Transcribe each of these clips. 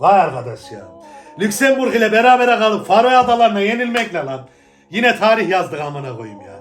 Vay arkadaş ya. Lüksemburg ile beraber kalıp Faroe Adalarına yenilmekle lan. Yine tarih yazdık amına koyayım ya.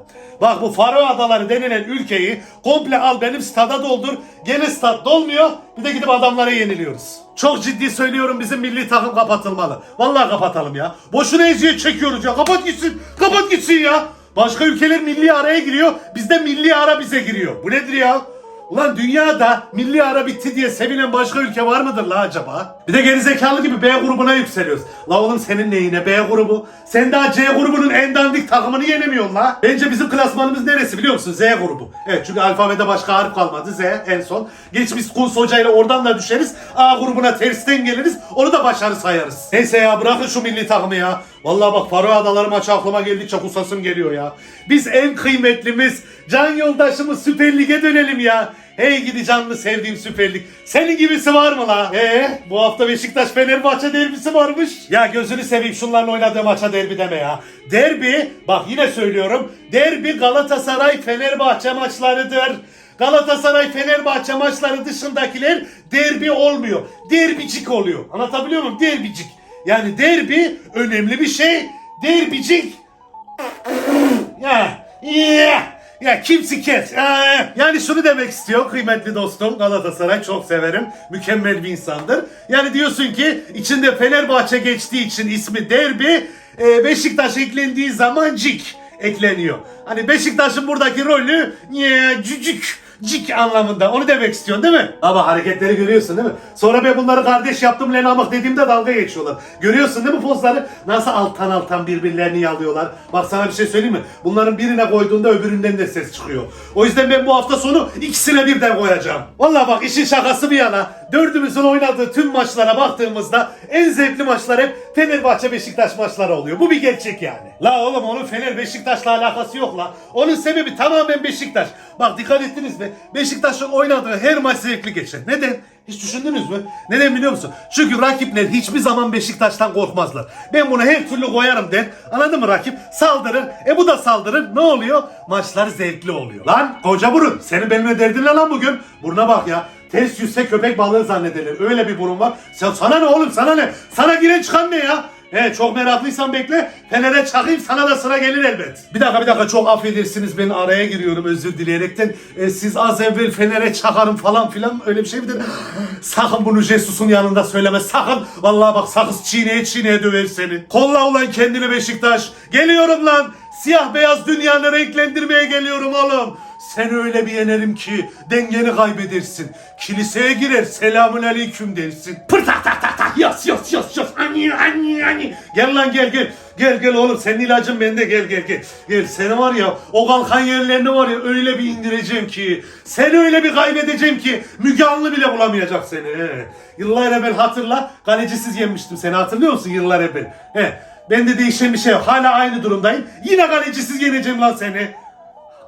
Bak bu Faroe Adaları denilen ülkeyi komple al benim stada doldur. Gene stat dolmuyor. Bir de gidip adamlara yeniliyoruz. Çok ciddi söylüyorum bizim milli takım kapatılmalı. Vallahi kapatalım ya. Boşuna eziyet çekiyoruz ya. Kapat gitsin. Kapat gitsin ya. Başka ülkeler milli araya giriyor. Bizde milli ara bize giriyor. Bu nedir ya? Ulan dünyada milli ara bitti diye sevinen başka ülke var mıdır la acaba? Bir de gerizekalı gibi B grubuna yükseliyoruz. La oğlum senin neyine B grubu? Sen daha C grubunun en dandik takımını yenemiyorsun la. Bence bizim klasmanımız neresi biliyor musun? Z grubu. Evet çünkü alfabede başka harf kalmadı. Z en son. Geç biz Kuns Hoca ile oradan da düşeriz. A grubuna tersten geliriz. Onu da başarı sayarız. Neyse ya bırakın şu milli takımı ya. Vallahi bak Faroe Adaları maçı aklıma geldikçe kusasım geliyor ya. Biz en kıymetlimiz, can yoldaşımız Süper Lig'e dönelim ya. Hey gidi canlı sevdiğim Süper Lig. Senin gibisi var mı la? Ee, bu hafta Beşiktaş Fenerbahçe derbisi varmış. Ya gözünü seveyim şunların oynadığı maça derbi deme ya. Derbi, bak yine söylüyorum. Derbi Galatasaray Fenerbahçe maçlarıdır. Galatasaray Fenerbahçe maçları dışındakiler derbi olmuyor. Derbicik oluyor. Anlatabiliyor muyum? Derbicik. Yani derbi önemli bir şey. Derbicik ya, ya, ya kimsi kes. Aa, Yani şunu demek istiyor kıymetli dostum Galatasaray çok severim. Mükemmel bir insandır. Yani diyorsun ki içinde Fenerbahçe geçtiği için ismi derbi e, Beşiktaş eklendiği zaman cik ekleniyor. Hani Beşiktaş'ın buradaki rolü ya, cücük cik anlamında. Onu demek istiyorsun değil mi? Ama hareketleri görüyorsun değil mi? Sonra ben bunları kardeş yaptım lan amık dediğimde dalga geçiyorlar. Görüyorsun değil mi pozları? Nasıl alttan alttan birbirlerini yalıyorlar. Bak sana bir şey söyleyeyim mi? Bunların birine koyduğunda öbüründen de ses çıkıyor. O yüzden ben bu hafta sonu ikisine birden koyacağım. Vallahi bak işin şakası bir yana dördümüzün oynadığı tüm maçlara baktığımızda en zevkli maçlar hep Fenerbahçe Beşiktaş maçları oluyor. Bu bir gerçek yani. La oğlum onun Fener Beşiktaş'la alakası yok la. Onun sebebi tamamen Beşiktaş. Bak dikkat ettiniz mi? Beşiktaş'ın oynadığı her maç zevkli geçer. Neden? Hiç düşündünüz mü? Neden biliyor musun? Çünkü rakipler hiçbir zaman Beşiktaş'tan korkmazlar. Ben bunu her türlü koyarım der. Anladın mı rakip? Saldırır. E bu da saldırır. Ne oluyor? Maçlar zevkli oluyor. Lan koca burun. Senin benimle derdin ne lan bugün? Buruna bak ya. Ters yüzse köpek balığı zannedilir. Öyle bir burun var. Sen, sana ne oğlum sana ne? Sana giren çıkan ne ya? He çok meraklıysan bekle. Fener'e çakayım sana da sıra gelir elbet. Bir dakika bir dakika çok affedersiniz ben araya giriyorum özür dileyerekten. E, siz az evvel Fener'e çakarım falan filan öyle bir şey midir? sakın bunu Jesus'un yanında söyleme sakın. Vallahi bak sakız çiğneye çiğneye döver seni. Kolla ulan kendini Beşiktaş. Geliyorum lan. Siyah beyaz dünyanı renklendirmeye geliyorum oğlum. Seni öyle bir yenerim ki dengeni kaybedersin. Kiliseye girer selamun aleyküm dersin. Pırtak tak tak tak yas yas yas yas ani ani ani. Gel lan gel gel. Gel gel oğlum senin ilacın bende gel gel gel. Gel seni var ya o kalkan yerlerini var ya öyle bir indireceğim ki. Seni öyle bir kaybedeceğim ki Müge Anlı bile bulamayacak seni. He. Yıllar evvel hatırla kalecisiz yenmiştim seni hatırlıyor musun yıllar evvel? He. Bende değişen bir şey yok. Hala aynı durumdayım. Yine kalecisiz yeneceğim lan seni.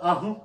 Ahım.